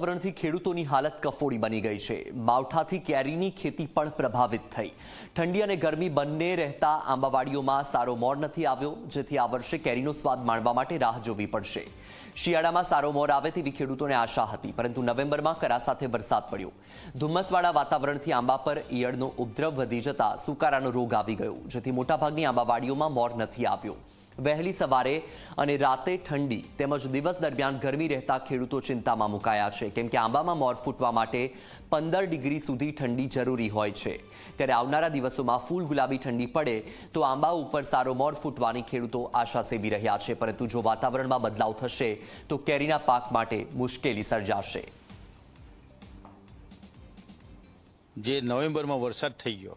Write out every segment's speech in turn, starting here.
વાતાવરણથી ખેડૂતોની હાલત કફોડી બની ગઈ છે. માવઠાથી કેરીની ખેતી પણ પ્રભાવિત થઈ. ઠંડી અને ગરમી બંને રહેતા આંબાવાડીઓમાં સારો મોર નથી આવ્યો, જેથી આ વર્ષે કેરીનો સ્વાદ માણવા માટે રાહ જોવી પડશે. શિયાળામાં સારો મોર આવે તેવી ખેડૂતોને આશા હતી, પરંતુ નવેમ્બરમાં કરા સાથે વરસાદ પડ્યો. ધુમ્મસવાળા વાતાવરણથી આંબા પર ઈયળનો ઉપદ્રવ વધી જતા સુકારાનો રોગ આવી ગયો, જેથી મોટાભાગની આંબાવાડીઓમાં મોર નથી આવ્યો. વહેલી સવારે અને રાતે ઠંડી તેમજ દિવસ દરમિયાન ગરમી રહેતા ખેડૂતો ચિંતામાં મુકાયા છે. કેમ કે આંબામાં મોર ફૂટવા માટે પંદર ડિગ્રી સુધી ઠંડી જરૂરી હોય છે. ત્યારે આવનારા દિવસોમાં ફૂલ ગુલાબી ઠંડી પડે તો આંબા ઉપર સારો મોર ફૂટવાની ખેડૂતો આશા સેવી રહ્યા છે. પરંતુ જો વાતાવરણમાં બદલાવ થશે તો કેરીના પાક માટે મુશ્કેલી સર્જાશે. જે નવેમ્બરમાં વરસાદ થઈ ગયો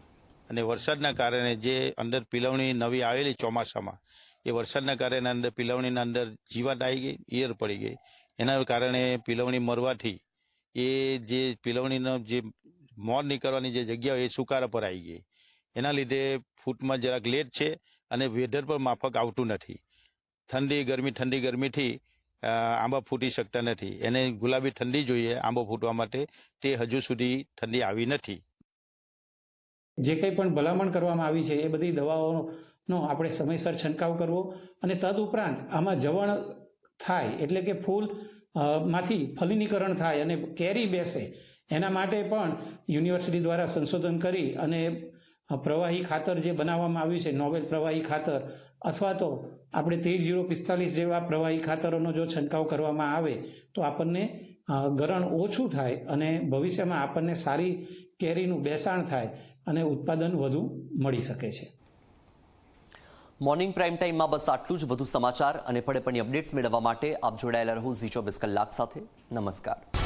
અને વરસાદના કારણે જે અંદર પિલવણી નવી આવેલી ચોમાસામાં એ વરસાદના કારણે અંદર પિલવણીના અંદર જીવાત આવી ગઈ, ઈયર પડી ગઈ. એના કારણે પિલવણી મરવાથી એ જે પિલવણીનો જે મોર નીકળવાની જે જગ્યા હોય એ સુકારા પર આવી ગઈ. એના લીધે ફૂટમાં જરાક લેટ છે અને વેધર પર માફક આવતું નથી. ઠંડી, ગરમી, ઠંડી, ગરમીથી આંબા ફૂટી શકતા નથી. એને ગુલાબી ઠંડી જોઈએ, આંબો ફૂટવા માટે તે હજુ સુધી ઠંડી આવી નથી. જે કંઈ પણ ભલામણ કરવામાં આવી છે, એ બધી દવાઓનો આપણે સમયસર છંટકાવ કરવો અને તદુપરાંત આમાં જવણ થાય એટલે કે ફૂલમાંથી ફલિનીકરણ થાય અને કેરી બેસે, એના માટે પણ યુનિવર્સિટી દ્વારા સંશોધન કરી અને પ્રવાહી ખાતર જે બનાવવામાં આવ્યું છે, નોવેલ પ્રવાહી ખાતર, અથવા તો આપણે તેર જીરો પિસ્તાલીસ જેવા પ્રવાહી ખાતરોનો જો છંટકાવ કરવામાં આવે, તો આપણને ગરણ ઓછું થાય અને ભવિષ્યમાં આપણને સારી કેરીનું બેસાણ થાય અને ઉત્પાદન વધુ મળી શકે છે. મોર્નિંગ પ્રાઇમ ટાઈમમાં બસ આટલું જ. વધુ સમાચાર અને પડે પણ અપડેટ્સ મેળવવા માટે આપ જોડાયેલા રહો ઝી ચોવીસ કલાક સાથે. નમસ્કાર.